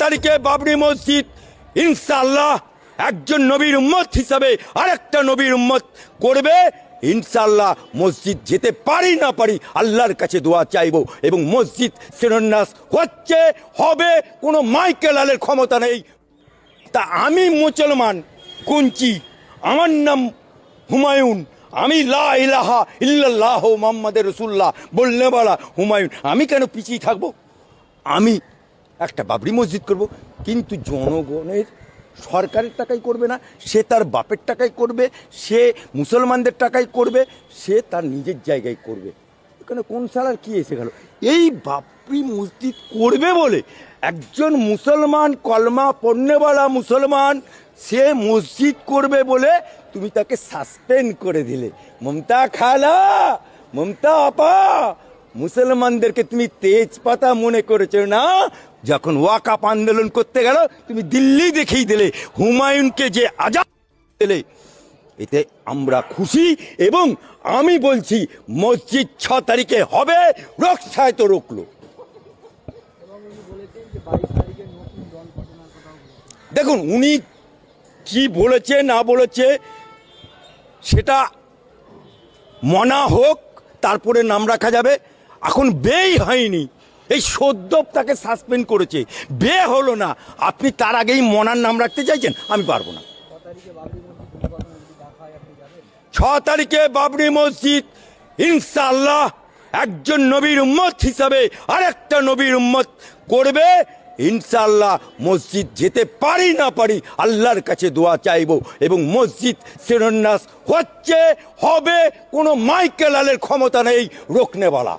তারিখে বাবরি মসজিদ। ইনশাল্লাহ একজন নবীর উম্মত হিসাবে আরেকটা নবীর উম্মত করবে। ইনশাল্লাহ মসজিদ যেতে পারি না পারি আল্লাহর কাছে দোয়া চাইব এবং মসজিদ শিরন্যাস হচ্ছে, হবে, কোনো মাইকেল আলের ক্ষমতা নেই। তা আমি মুসলমান, কুঞ্চি, আমার নাম হুমায়ুন, আমি লা ইলাহা ইল্লাল্লাহ মোহাম্মদের রসুল্লাহ বললে বলা, হুমায়ুন, আমি কেন পিছিয়ে থাকব? আমি একটা বাবরি মসজিদ করব, কিন্তু জনগণের সরকারের টাকাই করবে না, সে তার বাপের টাকায় করবে, সে মুসলমানদের টাকায় করবে, সে তার নিজের জায়গায় করবে। এখানে কোন সালার কি এসে গেল? এই বাপরি মসজিদ করবে বলে একজন মুসলমান, কলমা পণ্যওয়ালা মুসলমান, সে মসজিদ করবে বলে তুমি তাকে সাসপেন্ড করে দিলে। মমতা খালা, মমতা আপা মুসলমানদেরকে তুমি তেজপাতা মনে করেছ না? যখন ওয়াকাপ আন্দোলন করতে গেল, তুমি দিল্লি দেখিয়ে দিলে, হুমায়ুনকে যে আজাদ দিলে, এতে আমরা খুশি এবং আমি বলছি, মসজিদ ছ তারিখে হবে রক্ষায় তো রুকলো। দেখুন, উনি কি বলেছে, না বলেছে, সেটা মনা হোক, তারপরে নাম রাখা যাবে। এখন বেই হয়নি। এই সদ্য তাকে সাসপেন্ড করেছে। বে হলো না। আপনি তার আগেই মনার নাম রাখতে চাইছেন? আমি পারব না। ছ তারিখে বাবরি মসজিদ। ইনশাল্লাহ একজন নবীর উম্মত হিসাবে আরেকটা নবীর উম্মত করবে। ইনশাল্লাহ মসজিদ যেতে পারি না পারি আল্লাহর কাছে দোয়া চাইব এবং মসজিদ শিরন্যাস হচ্ছে, হবে, কোনো মাইকেলালের ক্ষমতা নেই রোকনেওয়ালা।